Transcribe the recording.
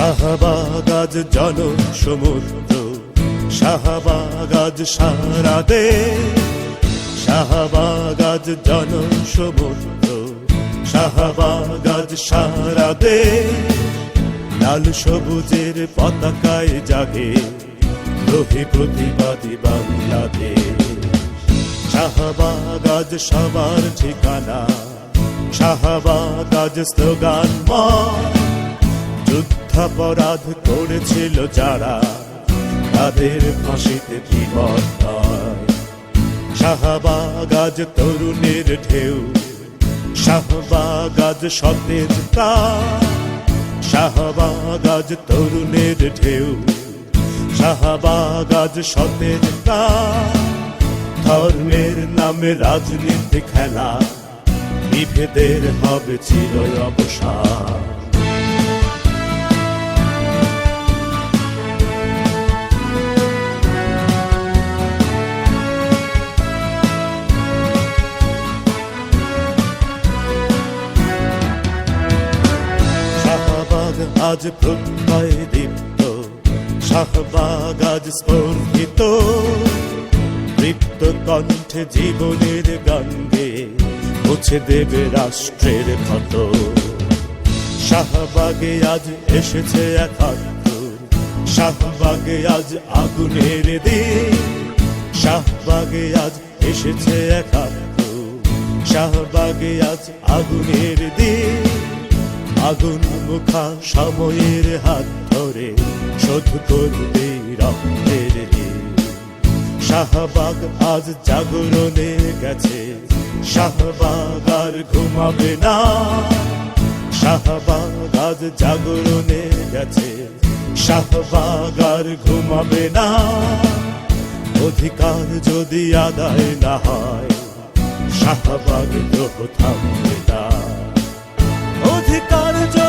শাহবাগ আজ জন সমুদ্র, শাহবাগ আজ সারা দেশ। শাহবাগ আজ জন সমুদ্র, শাহবাগ আজ সারা দেশ। লাল সবুজের পতাকায় জাগে লোহে প্রতিবাদী বাংলাদেশ। শাহবাগ আজ সবার ঠিকানা, শাহবাগ আজ স্লোগান যুদ্ধাপরাধ করেছিল যারা তাদের ফাঁসিতে জীবন শাহবাগ আজ তরুণের ঢেউ শাহবাগ আজ সতেজ শাহবাগ আজ তরুণের ঢেউ শাহবাগ আজ সতেজ ধর্মের নামে রাজনীতি খেলা বিভেদের হবে চির অবসান। আজ প্রত্যয় দীপ্ত, শাহবাগ আজ স্পর্ধিত তৃপ্ত কণ্ঠে জীবনের গানগে মুছে দেবে রাষ্ট্রের ক্ষত। শাহবাগে আজ এসেছে একাত্তর শাহবাগে আজ আগুনের দিন। শাহবাগে আজ এসেছে একাত্তর শাহবাগে আজ আগুনের দিন। আগুন মুখা সময়ের হাত ধরে, শোধ করবে রক্তের। শাহবাগ আজ জাগরণে গেছে, শাহবাগ আর ঘুমাবে না শাহবাগ আজ জাগরণে গেছে, শাহবাগ আর ঘুমাবে না অধিকার যদি আদায় না হয়, শাহবাগ থামবে না অধিকার